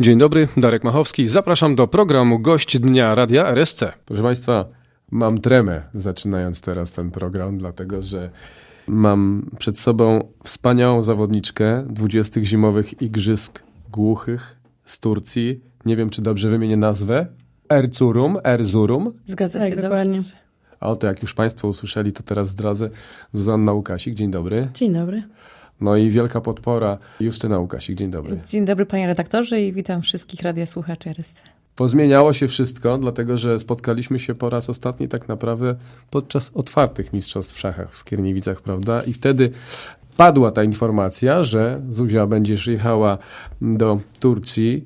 Dzień dobry, Darek Machowski. Zapraszam do programu Gość Dnia Radia RSC. Proszę Państwa, mam tremę zaczynając teraz ten program, dlatego że mam przed sobą wspaniałą zawodniczkę 20 zimowych igrzysk głuchych z Turcji. Nie wiem, czy dobrze wymienię nazwę. Erzurum, Erzurum. Zgadza Tak, się, dokładnie. Dobrze. A oto jak już Państwo usłyszeli, to teraz zdradzę Zuzanna Łukasik. Dzień dobry. Dzień dobry. No i wielka podpora Justyna Łukasik. Dzień dobry. Dzień dobry panie redaktorze i witam wszystkich radiosłuchaczy RSC. Pozmieniało się wszystko, dlatego że spotkaliśmy się po raz ostatni tak naprawdę podczas otwartych mistrzostw w szachach w Skierniewicach, prawda? I wtedy padła ta informacja, że Zuzia będziesz jechała do Turcji.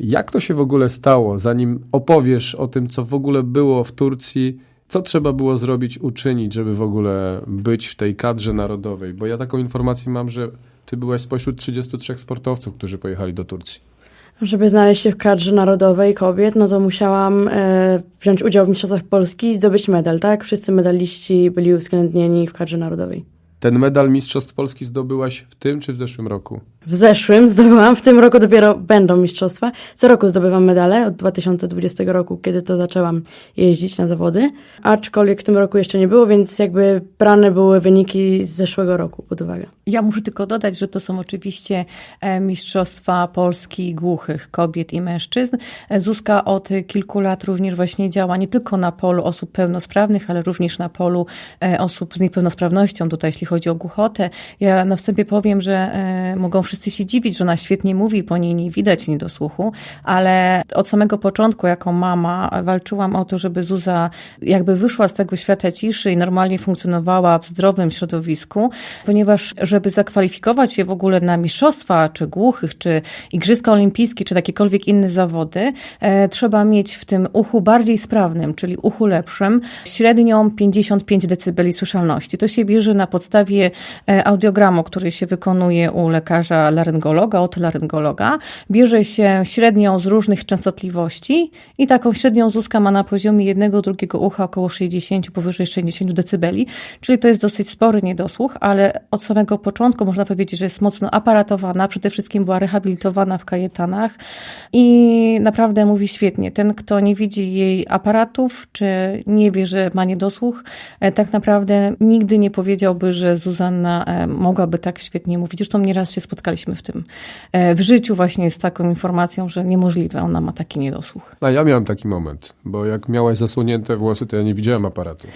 Jak to się w ogóle stało? Zanim opowiesz o tym, co w ogóle było w Turcji, co trzeba było zrobić, uczynić, żeby w ogóle być w tej kadrze narodowej? Bo ja taką informację mam, że ty byłaś spośród 33 sportowców, którzy pojechali do Turcji. Żeby znaleźć się w kadrze narodowej kobiet, no to musiałam e, wziąć udział w Mistrzostwach Polski i zdobyć medal, tak? Wszyscy medaliści byli uwzględnieni w kadrze narodowej. Ten medal Mistrzostw Polski zdobyłaś w tym czy w zeszłym roku? W zeszłym zdobyłam, w tym roku dopiero będą mistrzostwa. Co roku zdobywam medale od 2020 roku, kiedy to zaczęłam jeździć na zawody. Aczkolwiek w tym roku jeszcze nie było, więc jakby brane były wyniki z zeszłego roku pod uwagę. Ja muszę tylko dodać, że to są oczywiście e, Mistrzostwa Polski głuchych, kobiet i mężczyzn. E, Zuzka od kilku lat również właśnie działa nie tylko na polu osób pełnosprawnych, ale również na polu e, osób z niepełnosprawnością, tutaj jeśli chodzi o głuchotę. Ja na wstępie powiem, że e, mogą wszyscy się dziwić, że ona świetnie mówi, po niej nie widać niedosłuchu, ale od samego początku jako mama walczyłam o to, żeby Zuza jakby wyszła z tego świata ciszy i normalnie funkcjonowała w zdrowym środowisku, ponieważ żeby zakwalifikować się w ogóle na mistrzostwa, czy głuchych, czy igrzyska olimpijskie, czy jakiekolwiek inne zawody, e, trzeba mieć w tym uchu bardziej sprawnym, czyli uchu lepszym, średnią 55 dB słyszalności. To się bierze na podstawie e, audiogramu, który się wykonuje u lekarza laryngologa, otolaryngologa. Bierze się średnią z różnych częstotliwości i taką średnią Zuzka ma na poziomie jednego, drugiego ucha około 60, powyżej 60 dB, czyli to jest dosyć spory niedosłuch, ale od samego początku można powiedzieć, że jest mocno aparatowana, przede wszystkim była rehabilitowana w kajetanach i naprawdę mówi świetnie. Ten, kto nie widzi jej aparatów, czy nie wie, że ma niedosłuch, e, tak naprawdę nigdy nie powiedziałby, że Zuzanna e, mogłaby tak świetnie mówić. Zresztą nieraz się spotkaliśmy w tym. E, W życiu właśnie z taką informacją, że niemożliwe, ona ma taki niedosłuch. A ja miałem taki moment, bo jak miałaś zasłonięte włosy, to ja nie widziałem aparatu.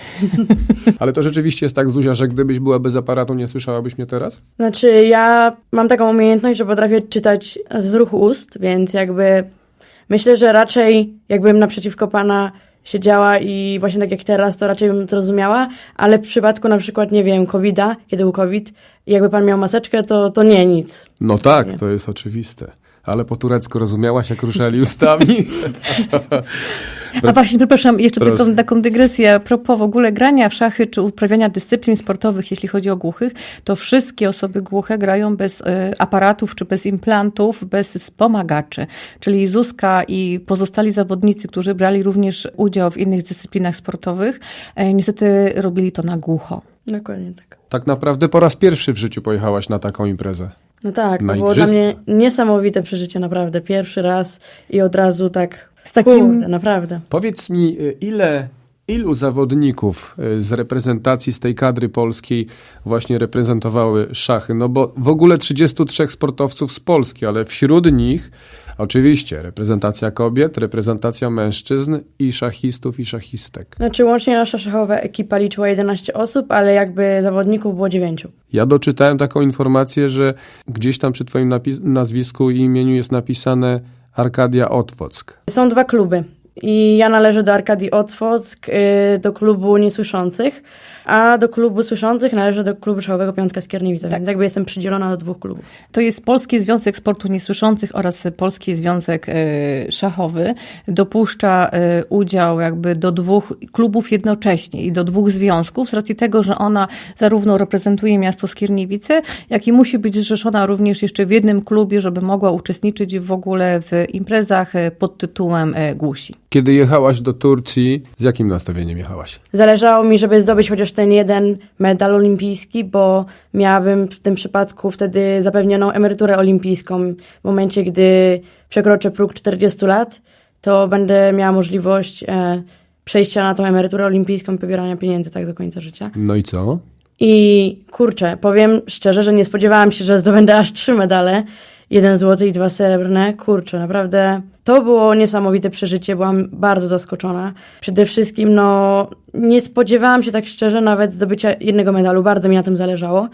Ale to rzeczywiście jest tak, Zuzia, że gdybyś była bez aparatu, nie słyszałabyś mnie teraz? Znaczy, ja mam taką umiejętność, że potrafię czytać z ruchu ust, więc jakby myślę, że raczej jakbym naprzeciwko pana siedziała i właśnie tak jak teraz, to raczej bym zrozumiała, ale w przypadku na przykład, nie wiem, COVID-a, kiedy był COVID, jakby pan miał maseczkę, to, to nie nic. No tak, Nie. to jest oczywiste. Ale po turecku rozumiałaś, jak ruszali ustami? A właśnie, przepraszam, jeszcze Proszę. taką, taką dygresję. A propos w ogóle grania w szachy czy uprawiania dyscyplin sportowych, jeśli chodzi o głuchych, to wszystkie osoby głuche grają bez e, aparatów czy bez implantów, bez wspomagaczy. Czyli Zuzka i pozostali zawodnicy, którzy brali również udział w innych dyscyplinach sportowych, e, niestety robili to na głucho. Dokładnie tak. tak naprawdę po raz pierwszy w życiu pojechałaś na taką imprezę. No tak, to było dla mnie niesamowite przeżycie, naprawdę. Pierwszy raz i od razu tak, Z takim kurde, naprawdę. Powiedz mi, y, ile, ilu zawodników y, z reprezentacji, z tej kadry polskiej właśnie reprezentowały szachy? No bo w ogóle 33 sportowców z Polski, ale wśród nich oczywiście reprezentacja kobiet, reprezentacja mężczyzn i szachistów i szachistek. Znaczy łącznie nasza szachowa ekipa liczyła 11 osób, ale jakby zawodników było 9. Ja doczytałem taką informację, że gdzieś tam przy twoim nazwisku i imieniu jest napisane Arkadia Otwock. Są dwa kluby. I ja należę do Arkadii Otwock, y, do klubu niesłyszących, a do klubu słyszących należę do klubu szachowego Piątka Skierniewica, Tak. więc jakby jestem przydzielona do dwóch klubów. To jest Polski Związek Sportu Niesłyszących oraz Polski Związek e, Szachowy. Dopuszcza e, udział jakby do dwóch klubów jednocześnie i do dwóch związków z racji tego, że ona zarówno reprezentuje miasto Skierniewice, jak i musi być zrzeszona również jeszcze w jednym klubie, żeby mogła uczestniczyć w ogóle w imprezach pod tytułem Głusi. Kiedy jechałaś do Turcji, z jakim nastawieniem jechałaś? Zależało mi, żeby zdobyć chociaż ten jeden medal olimpijski, bo miałabym w tym przypadku wtedy zapewnioną emeryturę olimpijską. W momencie, gdy przekroczę próg 40 lat, to będę miała możliwość e, przejścia na tą emeryturę olimpijską, pobierania pieniędzy tak do końca życia. No i co? I kurczę, powiem szczerze, że nie spodziewałam się, że zdobędę aż trzy medale. Jeden złoty i dwa srebrne. Kurczę, naprawdę to było niesamowite przeżycie. Byłam bardzo zaskoczona. Przede wszystkim, no, nie spodziewałam się tak szczerze nawet zdobycia jednego medalu. Bardzo mi na tym zależało.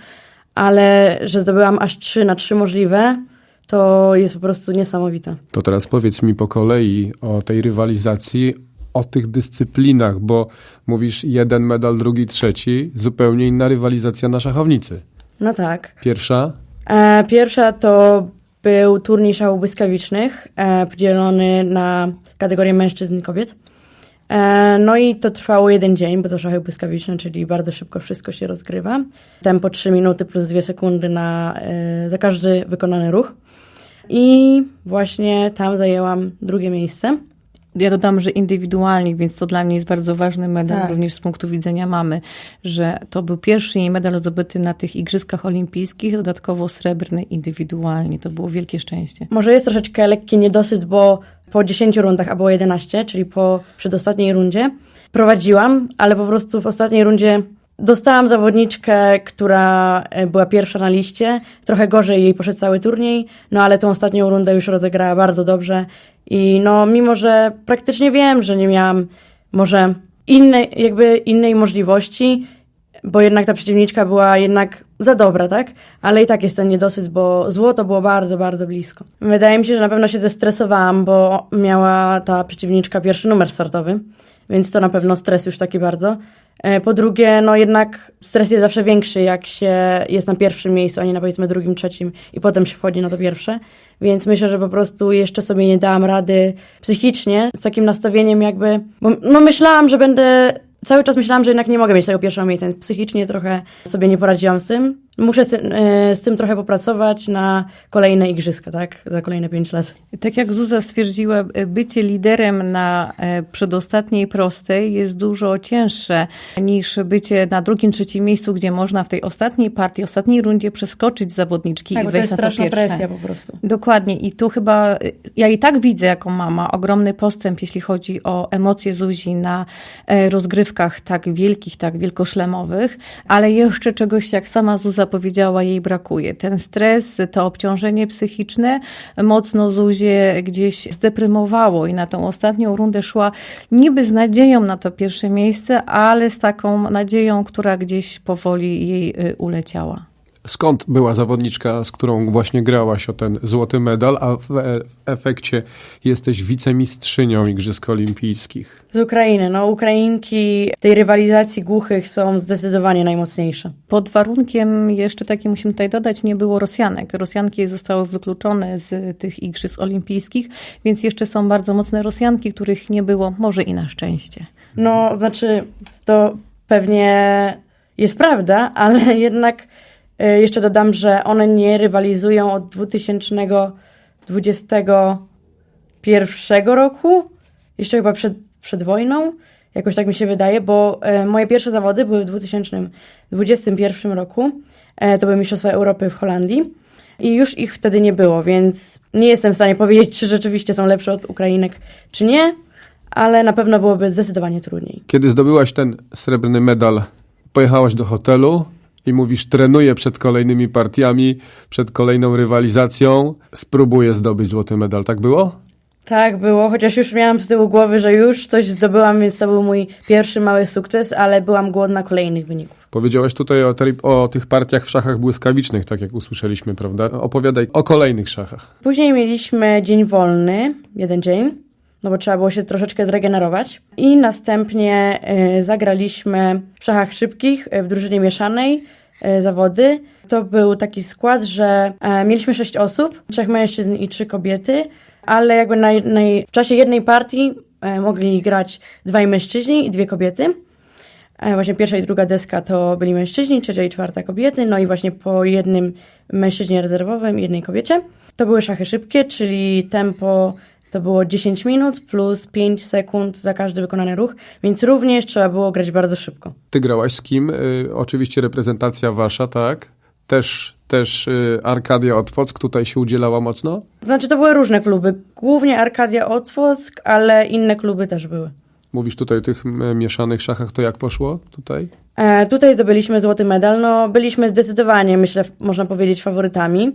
Ale że zdobyłam aż trzy na trzy możliwe, to jest po prostu niesamowite. To teraz powiedz mi po kolei o tej rywalizacji, o tych dyscyplinach, bo mówisz jeden medal, drugi, trzeci, zupełnie inna rywalizacja na szachownicy. No tak. Pierwsza, E, Pierwsza to był turniej szału błyskawicznych, e, podzielony na kategorię mężczyzn i kobiet. E, No i to trwało jeden dzień, bo to szachy błyskawiczne, czyli bardzo szybko wszystko się rozgrywa. Tempo 3 minuty plus 2 sekundy na, e, za każdy wykonany ruch. I właśnie tam zajęłam drugie miejsce. Ja dodam, że indywidualnie, więc to dla mnie jest bardzo ważny medal, Tak. również z punktu widzenia mamy, że to był pierwszy jej medal zdobyty na tych Igrzyskach Olimpijskich, dodatkowo srebrny indywidualnie. To było wielkie szczęście. Może jest troszeczkę lekki niedosyt, bo po 10 rundach, a było 11, czyli po przedostatniej rundzie, prowadziłam, ale po prostu w ostatniej rundzie dostałam zawodniczkę, która e, była pierwsza na liście. Trochę gorzej jej poszedł cały turniej, no ale tą ostatnią rundę już rozegrała bardzo dobrze. I no, mimo że praktycznie wiem, że nie miałam może innej, jakby innej możliwości, bo jednak ta przeciwniczka była jednak za dobra, tak? Ale i tak jest ten niedosyt, bo złoto było bardzo, bardzo blisko. Wydaje mi się, że na pewno się zestresowałam, bo miała ta przeciwniczka pierwszy numer startowy, więc to na pewno stres już taki bardzo. E, Po drugie, no jednak stres jest zawsze większy, jak się jest na pierwszym miejscu, a nie na powiedzmy drugim, trzecim i potem się wchodzi na to pierwsze. Więc myślę, że po prostu jeszcze sobie nie dałam rady psychicznie z takim nastawieniem jakby, bo no myślałam, że będę cały czas myślałam, że jednak nie mogę mieć tego pierwszego miejsca, więc psychicznie trochę sobie nie poradziłam z tym. Muszę z tym, e, z tym trochę popracować na kolejne igrzyska, tak? Za kolejne pięć lat. Tak jak Zuza stwierdziła, bycie liderem na e, przedostatniej prostej jest dużo cięższe niż bycie na drugim, trzecim miejscu, gdzie można w tej ostatniej partii, ostatniej rundzie przeskoczyć zawodniczki Tak, i to wejść jest na to straszna pierwsze. presja po prostu. Dokładnie i tu chyba ja i tak widzę jako mama ogromny postęp, jeśli chodzi o emocje Zuzi na e, rozgrywkach tak wielkich, tak wielkoszlemowych, ale jeszcze czegoś, jak sama Zuza powiedziała, jej brakuje. Ten stres, to obciążenie psychiczne mocno Zuzię gdzieś zdeprymowało i na tą ostatnią rundę szła niby z nadzieją na to pierwsze miejsce, ale z taką nadzieją, która gdzieś powoli jej y, uleciała. Skąd była zawodniczka, z którą właśnie grałaś o ten złoty medal, a w e- w efekcie jesteś wicemistrzynią Igrzysk Olimpijskich? Z Ukrainy. No, Ukrainki tej rywalizacji głuchych są zdecydowanie najmocniejsze. Pod warunkiem, jeszcze taki musimy tutaj dodać, nie było Rosjanek. Rosjanki zostały wykluczone z tych Igrzysk Olimpijskich, więc jeszcze są bardzo mocne Rosjanki, których nie było, może i na szczęście. No, znaczy, to pewnie jest prawda, ale jednak jeszcze dodam, że one nie rywalizują od 2021 roku, jeszcze chyba przed, przed wojną, jakoś tak mi się wydaje, bo e, moje pierwsze zawody były w 2021 roku, e, to były Mistrzostwa Europy w Holandii. I już ich wtedy nie było, więc nie jestem w stanie powiedzieć, czy rzeczywiście są lepsze od Ukrainek, czy nie, ale na pewno byłoby zdecydowanie trudniej. Kiedy zdobyłaś ten srebrny medal, pojechałaś do hotelu i mówisz, trenuję przed kolejnymi partiami, przed kolejną rywalizacją, spróbuję zdobyć złoty medal. Tak było? Tak było, chociaż już miałam z tyłu głowy, że już coś zdobyłam, więc to był mój pierwszy mały sukces, ale byłam głodna kolejnych wyników. Powiedziałaś tutaj o, o tych partiach w szachach błyskawicznych, tak jak usłyszeliśmy, prawda? Opowiadaj o kolejnych szachach. Później mieliśmy dzień wolny, jeden dzień, no bo trzeba było się troszeczkę zregenerować. I następnie y, zagraliśmy w szachach szybkich y, w drużynie mieszanej y, zawody. To był taki skład, że e, mieliśmy sześć osób, trzech mężczyzn i trzy kobiety, ale jakby na jednej, w czasie jednej partii e, mogli grać dwaj mężczyźni i dwie kobiety. E, Właśnie pierwsza i druga deska to byli mężczyźni, trzecia i czwarta kobiety, no i właśnie po jednym mężczyźnie rezerwowym i jednej kobiecie. To były szachy szybkie, czyli tempo to było 10 minut plus 5 sekund za każdy wykonany ruch, więc również trzeba było grać bardzo szybko. Ty grałaś z kim? Y, oczywiście reprezentacja wasza, tak? Też, też y, Arkadia Otwock tutaj się udzielała mocno? Znaczy to były różne kluby, głównie Arkadia Otwock, ale inne kluby też były. Mówisz tutaj o tych mieszanych szachach, to jak poszło tutaj? E, tutaj zdobyliśmy złoty medal. No, byliśmy zdecydowanie, myślę, można powiedzieć, faworytami.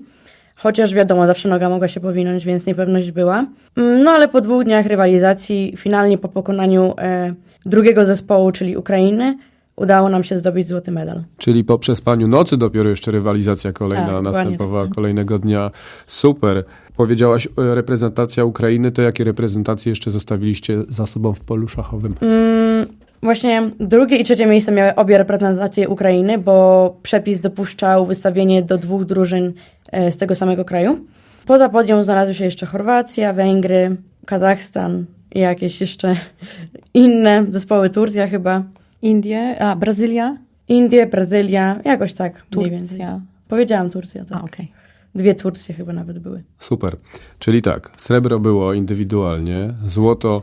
Chociaż wiadomo, zawsze noga mogła się powinąć, więc niepewność była. Mm, No ale po dwóch dniach rywalizacji, finalnie po pokonaniu e, drugiego zespołu, czyli Ukrainy, udało nam się zdobyć złoty medal. Czyli po przespaniu nocy dopiero jeszcze rywalizacja kolejna Tak, następowała kolejnego dnia. Super. Powiedziałaś e, reprezentacja Ukrainy, to jakie reprezentacje jeszcze zostawiliście za sobą w polu szachowym? Mm, właśnie drugie i trzecie miejsce miały obie reprezentacje Ukrainy, bo przepis dopuszczał wystawienie do dwóch drużyn e, z tego samego kraju. Poza podium znalazły się jeszcze Chorwacja, Węgry, Kazachstan i jakieś jeszcze inne zespoły, Turcja chyba, Indie, a Brazylia, Indie, Brazylia, jakoś tak mniej więcej. Turcja. Powiedziałam Turcja, tak. A, okej. Dwie Turcje chyba nawet były. Super. Czyli tak, srebro było indywidualnie, złoto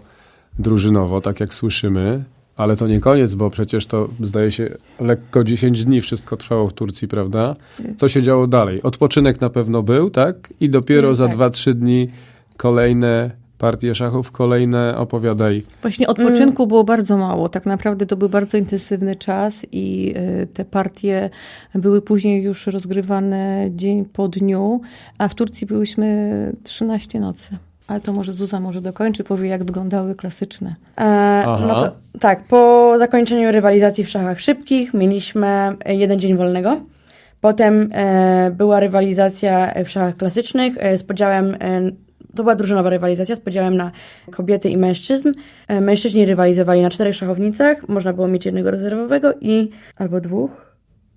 drużynowo, tak jak słyszymy, ale to nie koniec, bo przecież to zdaje się lekko 10 dni wszystko trwało w Turcji, prawda? Co się działo dalej? Odpoczynek na pewno był, tak? I dopiero Mm, za tak. 2-3 dni kolejne partie szachów, kolejne opowiadaj. Właśnie odpoczynku było bardzo mało. Tak naprawdę to był bardzo intensywny czas i y, te partie były później już rozgrywane dzień po dniu, a w Turcji byłyśmy 13 nocy. Ale to może Zuza może dokończy, powie jak wyglądały klasyczne. E, no to, tak, po zakończeniu rywalizacji w szachach szybkich mieliśmy jeden dzień wolnego. Potem e, była rywalizacja w szachach klasycznych e, z podziałem, e, to była drużynowa rywalizacja z podziałem na kobiety i mężczyzn. E, mężczyźni rywalizowali na czterech szachownicach, można było mieć jednego rezerwowego i albo dwóch.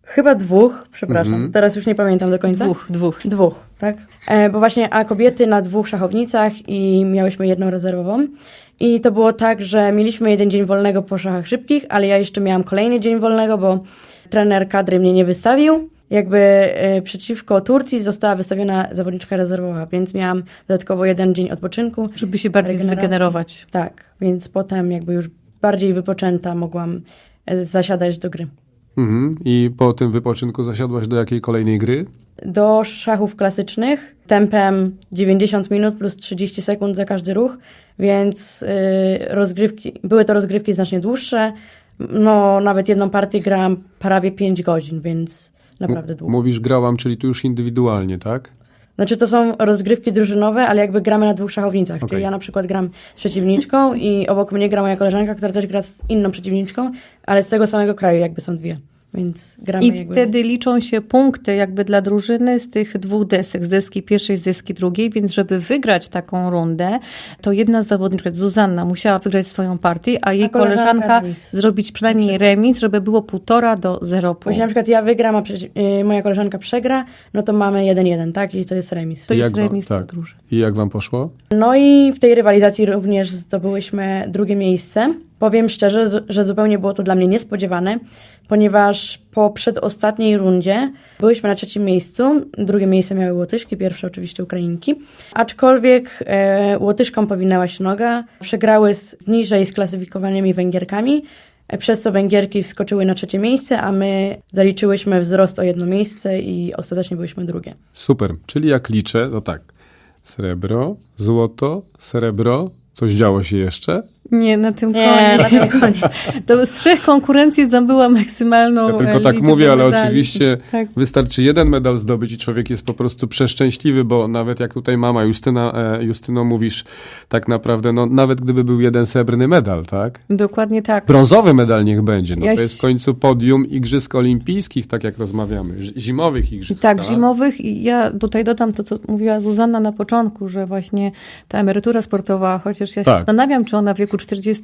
Chyba dwóch, przepraszam, Mhm. teraz już nie pamiętam do końca. Dwóch, dwóch. Dwóch, tak? E, bo właśnie, a kobiety na dwóch szachownicach i miałyśmy jedną rezerwową. I to było tak, że mieliśmy jeden dzień wolnego po szachach szybkich, ale ja jeszcze miałam kolejny dzień wolnego, bo trener kadry mnie nie wystawił. Jakby e, przeciwko Turcji została wystawiona zawodniczka rezerwowa, więc miałam dodatkowo jeden dzień odpoczynku. Żeby się bardziej zregenerować. Tak, więc potem jakby już bardziej wypoczęta mogłam e, zasiadać do gry. Mhm. I po tym wypoczynku zasiadłaś do jakiej kolejnej gry? do szachów klasycznych tempem 90 minut plus 30 sekund za każdy ruch, więc y, rozgrywki, były to rozgrywki znacznie dłuższe. No, nawet jedną partię grałam prawie 5 godzin, więc naprawdę długo. Mówisz grałam, czyli tu już indywidualnie, tak? Znaczy to są rozgrywki drużynowe, ale jakby gramy na dwóch szachownicach. Okej. Czyli ja na przykład gram z przeciwniczką i obok mnie gra moja koleżanka, która też gra z inną przeciwniczką, ale z tego samego kraju jakby są dwie. Więc gramy I jakby... wtedy liczą się punkty jakby dla drużyny z tych dwóch desek, z deski pierwszej, z deski drugiej, więc żeby wygrać taką rundę, to jedna z zawodniczek, Zuzanna, musiała wygrać swoją partię, a jej A koleżanka koleżanka remis. zrobić przynajmniej remis, żeby było półtora do zero Bo jeśli na punktów. przykład ja wygram, a y, moja koleżanka przegra, no to mamy 1-1, tak? I to jest remis. To jest Jak wam- remis dla tak. drużyn. I jak wam poszło? No i w tej rywalizacji również zdobyłyśmy drugie miejsce. Powiem szczerze, że zupełnie było to dla mnie niespodziewane, ponieważ po przedostatniej rundzie byłyśmy na trzecim miejscu. Drugie miejsce miały Łotyszki, pierwsze oczywiście Ukrainki. Aczkolwiek e, Łotyszkom powinęła się noga. Przegrały z, niżej sklasyfikowanymi Węgierkami. e, Przez co Węgierki wskoczyły na trzecie miejsce, a my zaliczyłyśmy wzrost o jedno miejsce i ostatecznie byłyśmy drugie. Super. Czyli jak liczę, to tak. Srebro, złoto, srebro. Coś działo się jeszcze? Nie, na tym Nie, koniec. na tym koniec. To z trzech konkurencji zdobyła maksymalną Ja tylko e, tak mówię, ale medali. oczywiście Tak. wystarczy jeden medal zdobyć i człowiek jest po prostu przeszczęśliwy, bo nawet jak tutaj mama Justyna, e, Justyno mówisz, tak naprawdę, no nawet gdyby był jeden srebrny medal, tak? Dokładnie tak. Brązowy medal niech będzie, no Ja to jest w końcu podium Igrzysk Olimpijskich, tak jak rozmawiamy, zimowych I Igrzysk. tak, zimowych i ja tutaj dodam to, co mówiła Zuzanna na początku, że właśnie ta emerytura sportowa, chociaż ja się Tak. zastanawiam, czy ona w wieku 40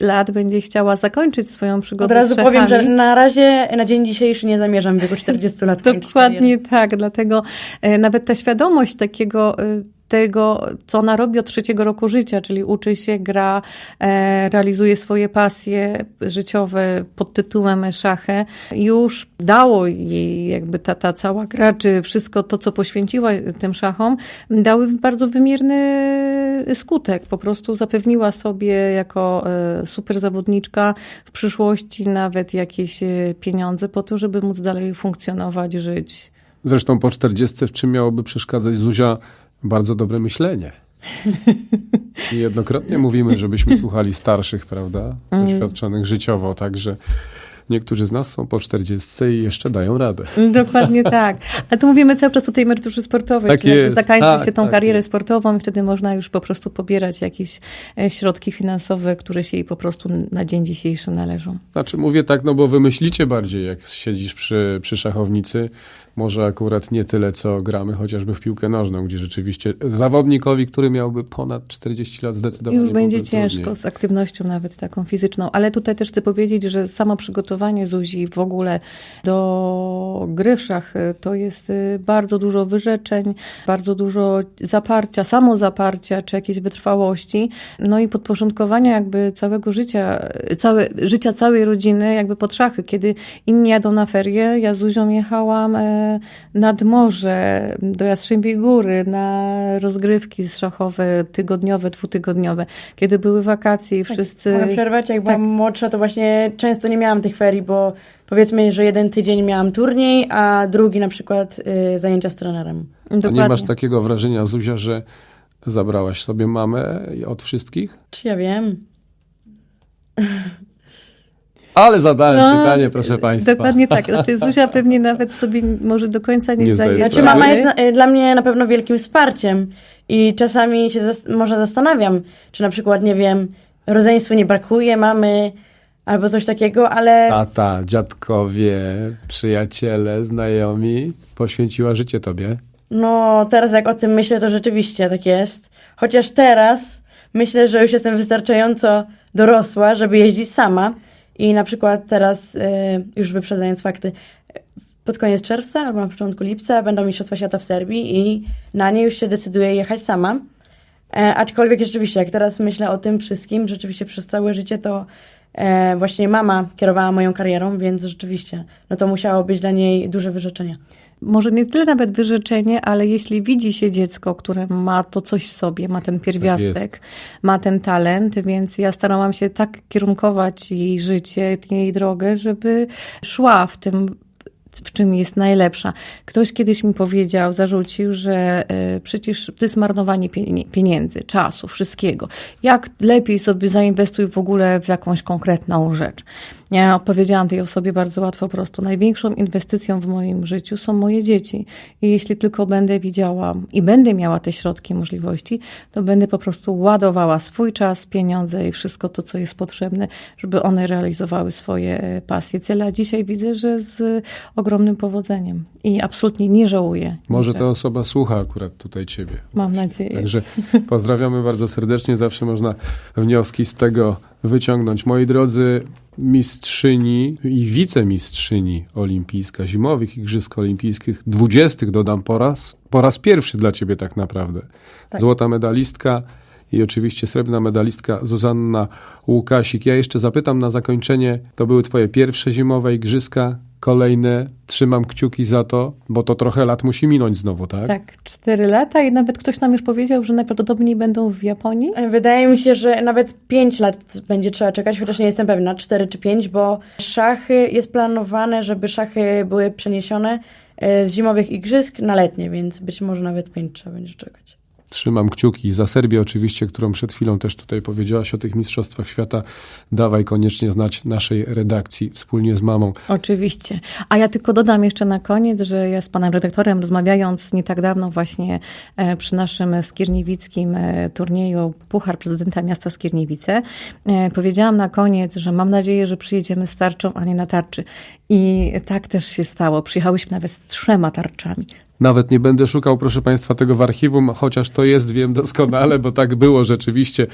lat będzie chciała zakończyć swoją przygodę Od razu z powiem, że na razie, na dzień dzisiejszy nie zamierzam w wieku 40 lat. Dokładnie tak, dlatego e, nawet ta świadomość takiego e, tego, co ona robi od trzeciego roku życia, czyli uczy się, gra, e, realizuje swoje pasje życiowe pod tytułem szachy, już dało jej jakby ta, ta cała gra, czy wszystko to, co poświęciła tym szachom, dały bardzo wymierny skutek. Po prostu zapewniła sobie jako e, super zawodniczka w przyszłości nawet jakieś e, pieniądze po to, żeby móc dalej funkcjonować, żyć. Zresztą po 40 w czym miałoby przeszkadzać Zuzia bardzo dobre myślenie. I jednokrotnie mówimy, żebyśmy słuchali starszych, prawda? Doświadczonych życiowo, także niektórzy z nas są po 40 i jeszcze dają radę. Dokładnie tak. A tu mówimy cały czas o tej emeryturze sportowej, Tak czyli zakańczy tak, się tą tak karierę jest. sportową i wtedy można już po prostu pobierać jakieś e, środki finansowe, które się jej po prostu na dzień dzisiejszy należą. Znaczy mówię tak, no bo wymyślicie bardziej, jak siedzisz przy, przy szachownicy. Może akurat nie tyle, co gramy chociażby w piłkę nożną, gdzie rzeczywiście zawodnikowi, który miałby ponad 40 lat zdecydowanie Już będzie ciężko trudniej. z aktywnością nawet taką fizyczną, ale tutaj też chcę powiedzieć, że samo przygotowanie Zuzi w ogóle do gry w szachy to jest y, bardzo dużo wyrzeczeń, bardzo dużo zaparcia, samozaparcia czy jakiejś wytrwałości, no i podporządkowania jakby całego życia, y, całe, życia całej rodziny jakby pod szachy. Kiedy inni jadą na ferie, ja z Zuzią jechałam e, nad morze, do Jastrzębiej Góry, na rozgrywki szachowe tygodniowe, dwutygodniowe. Kiedy były wakacje i wszyscy... Mogę przerwać, jak byłam tak. młodsza, to właśnie często nie miałam tych ferii, bo powiedzmy, że jeden tydzień miałam turniej, a drugi na przykład y, zajęcia z trenerem. A nie Dokładnie. masz takiego wrażenia, Zuzia, że zabrałaś sobie mamę od wszystkich? Czy ja wiem? Ale zadałem No, pytanie, proszę Państwa. Dokładnie tak. Znaczy Zuzia pewnie nawet sobie może do końca nie, Nie zdaje Znaczy mama jest na, dla mnie na pewno wielkim wsparciem i czasami się zas- może zastanawiam, czy na przykład, nie wiem, rodzeństwu nie brakuje mamy albo coś takiego, ale Tata, dziadkowie, przyjaciele, znajomi poświęciła życie tobie. no teraz jak o tym myślę, to rzeczywiście tak jest. Chociaż teraz myślę, że już jestem wystarczająco dorosła, żeby jeździć sama i na przykład teraz, y, już wyprzedzając fakty, pod koniec czerwca albo na początku lipca będą Mistrzostwa Świata w Serbii i na nie już się decyduję jechać sama. E, aczkolwiek rzeczywiście, jak teraz myślę o tym wszystkim, rzeczywiście przez całe życie to e, właśnie mama kierowała moją karierą, więc rzeczywiście, no to musiało być dla niej duże wyrzeczenie. Może nie tyle nawet wyrzeczenie, ale jeśli widzi się dziecko, które ma to coś w sobie, ma ten pierwiastek, ma ten talent, więc ja starałam się tak kierunkować jej życie, jej drogę, żeby szła w tym w czym jest najlepsza. Ktoś kiedyś mi powiedział, zarzucił, że y, przecież to jest marnowanie pieni- pieniędzy, czasu, wszystkiego. Jak lepiej sobie zainwestuj w ogóle w jakąś konkretną rzecz. Ja odpowiedziałam tej osobie bardzo łatwo, prosto. Największą inwestycją w moim życiu są moje dzieci. I jeśli tylko będę widziała i będę miała te środki, możliwości, to będę po prostu ładowała swój czas, pieniądze i wszystko to, co jest potrzebne, żeby one realizowały swoje e, pasje, cele. A dzisiaj widzę, że z ogromnym powodzeniem. I absolutnie nie żałuję. Może niczego. ta osoba słucha akurat tutaj ciebie. Mam nadzieję. Także pozdrawiamy bardzo serdecznie. Zawsze można wnioski z tego wyciągnąć. Moi drodzy, mistrzyni i wicemistrzyni olimpijska zimowych Igrzysk Olimpijskich, dwudziestych dodam po raz, po raz pierwszy dla ciebie tak naprawdę. Tak. Złota medalistka i oczywiście srebrna medalistka Zuzanna Łukasik. Ja jeszcze zapytam na zakończenie, to były twoje pierwsze zimowe igrzyska, kolejne, trzymam kciuki za to, bo to trochę lat musi minąć znowu, tak? Tak, cztery lata i nawet ktoś nam już powiedział, że najprawdopodobniej będą w Japonii. E, Wydaje mi się, że nawet 5 lat będzie trzeba czekać, chociaż nie jestem pewna, 4 czy 5, bo szachy jest planowane, żeby szachy były przeniesione e, z zimowych igrzysk na letnie, więc być może nawet 5 trzeba będzie czekać. Trzymam kciuki za Serbię oczywiście, którą przed chwilą też tutaj powiedziałaś o tych Mistrzostwach Świata. Dawaj koniecznie znać naszej redakcji wspólnie z mamą. Oczywiście. A ja tylko dodam jeszcze na koniec, że ja z panem redaktorem rozmawiając nie tak dawno właśnie e, przy naszym skierniewickim e, turnieju Puchar Prezydenta Miasta Skierniewice, e, powiedziałam na koniec, że mam nadzieję, że przyjedziemy z tarczą, a nie na tarczy. I tak też się stało. Przyjechałyśmy nawet z trzema tarczami. Nawet nie będę szukał, proszę Państwa, tego w archiwum, chociaż to jest, wiem doskonale, bo tak było rzeczywiście.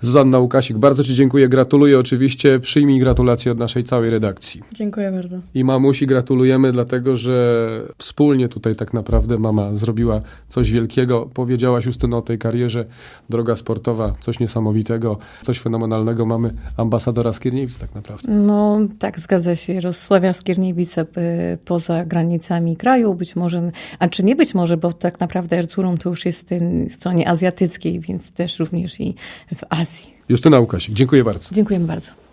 Zuzanna Łukasik, bardzo Ci dziękuję, gratuluję oczywiście, przyjmij gratulacje od naszej całej redakcji. Dziękuję bardzo. I mamusi gratulujemy, dlatego że wspólnie tutaj tak naprawdę mama zrobiła coś wielkiego. Powiedziałaś Justyno o tej karierze, droga sportowa, coś niesamowitego, coś fenomenalnego. Mamy ambasadora Skierniewic tak naprawdę. No tak, zgadza się. Rozsławia Skierniewice y, poza granicami kraju, być może, a czy nie być może, bo tak naprawdę Erzurum to już jest w stronie azjatyckiej, więc też również i w Azji. Justyna Łukasik, dziękuję bardzo. Dziękujemy bardzo.